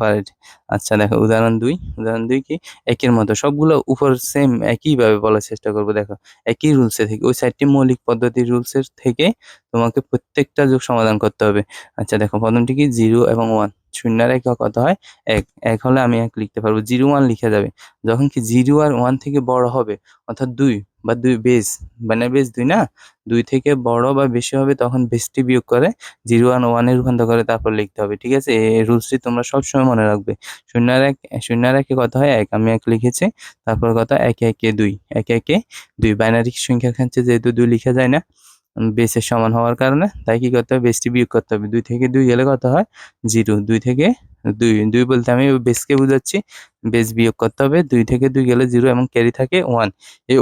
পারে আচ্ছা দেখো, উদাহরণ দুই। উদাহরণ দুই কি? একের মতো। সবগুলো উপর সেম একইভাবে বলার চেষ্টা করব। দেখো, একই রুলসে থেকে, ওই চারটি মৌলিক পদ্ধতির রুলসের থেকে তোমাকে প্রত্যেকটা যোগ সমাধান করতে হবে। আচ্ছা দেখো, প্রথমটি কি? জিরো এবং ওয়ান শূন্যের এক কত হয়? এক। এক হলে আমি এক লিখতে পারব। জিরো ওয়ান লিখে যাবে। যখন কি জিরো আর ওয়ান থেকে বড় হবে, অর্থাৎ দুই বা দুই বেস মানে বেস দুই না? দুই থেকে বড় বা বেশি হবে তখন বেসটি বিয়োগ করে জিরো ওয়ান ওয়ানে রূপান্তর করে তারপর লিখতে হবে, ঠিক আছে? এই রুলসটি তোমরা সবসময় মনে রাখবে। শূন্যের এক শূন্যের একে কত হয়? এক, আমি এক লিখেছি। তারপর কত? একে একে দুই। একে একে দুই। বাইনারি সংখ্যার ক্ষেত্রে যেহেতু দুই লিখা যায় না, বেসের সমান হওয়ার কারণে, তাই কি করতে হবে? বেসটি বিয়োগ করতে হবে। দুই থেকে দুই গেলে কত হয়? জিরো। দুই থেকে দুই। দুই বলতে আমি বেসকে বুঝাচ্ছি। বেস বিয়োগ করতে হবে। দুই থেকে দুই গেলে জিরো এবং ক্যারি থাকে ওয়ান। এই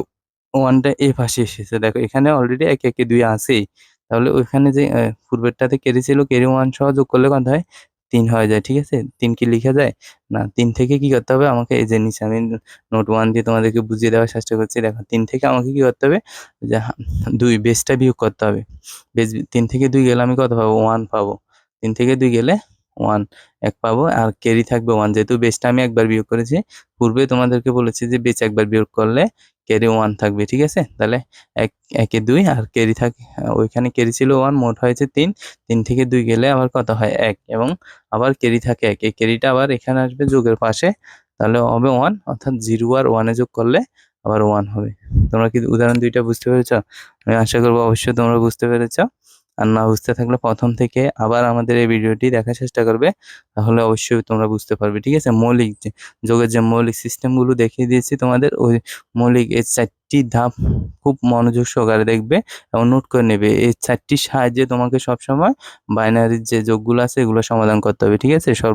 ওয়ানটা এ পাশে এসেছে। দেখো, এখানে অলরেডি একে একে দুই আছেই। তাহলে ওইখানে যে পূর্বেরটাতে ক্যারি ছিল ক্যারি ওয়ান সহ যোগ করলে কত হয়? তিন হয়ে যায়, ঠিক আছে? তিন কি লিখা যায়? না, তিন থেকে কি করতে হবে? আমাকে এই যে নিচে আমি নোট ওয়ান দিয়ে তোমাদেরকে বুঝিয়ে দেওয়ার চেষ্টা করছি। দেখো, তিন থেকে আমাকে কি করতে হবে? যে দুই বেসটা বিয়োগ করতে হবে। বেস তিন থেকে দুই গেলে আমি কত পাবো? ওয়ান পাবো। তিন থেকে দুই গেলে ওয়ান এক পাবো। আর ক্যারি থাকবে ওয়ান যেহেতু বেসটা আমি একবার বিয়োগ করেছি, পূর্বে তোমাদেরকে বলেছি যে বেচ একবার বিয়োগ করলে ক্যারি ওয়ান থাকবে, ঠিক আছে? তাহলে এক, একে দুই, আর ক্যারি থাকে, ওইখানে ক্যারি ছিল ওয়ান মোট হয়েছে তিন। তিন থেকে দুই গেলে আবার কত হয়? এক। এবং আবার ক্যারি থাকে এক। এই ক্যারিটা আবার এখানে আসবে যোগের পাশে। তাহলে হবে ওয়ান অর্থাৎ জিরো আর ওয়ানে যোগ করলে আবার ওয়ান হবে। তোমরা কি উদাহরণ দুইটা বুঝতে পেরেছ? আমি আশা করব অবশ্যই তোমরা বুঝতে পেরেছ। আর না বুঝতে থাকলে প্রথম থেকে আবার আমাদের এই ভিডিওটি দেখার চেষ্টা করবে, তাহলে অবশ্যই তোমরা বুঝতে পারবে, ঠিক আছে? মৌলিক যে, যোগের যে মৌলিক সিস্টেমগুলো দেখিয়ে দিয়েছি তোমাদের, ওই মৌলিক এই চারটি ধাপ খুব মনোযোগ সহকারে দেখবে এবং নোট করে নেবে। এই চারটির সাহায্যে তোমাকে সবসময় বাইনারির যে যোগগুলো আছে এগুলো সমাধান করতে হবে, ঠিক আছে? সব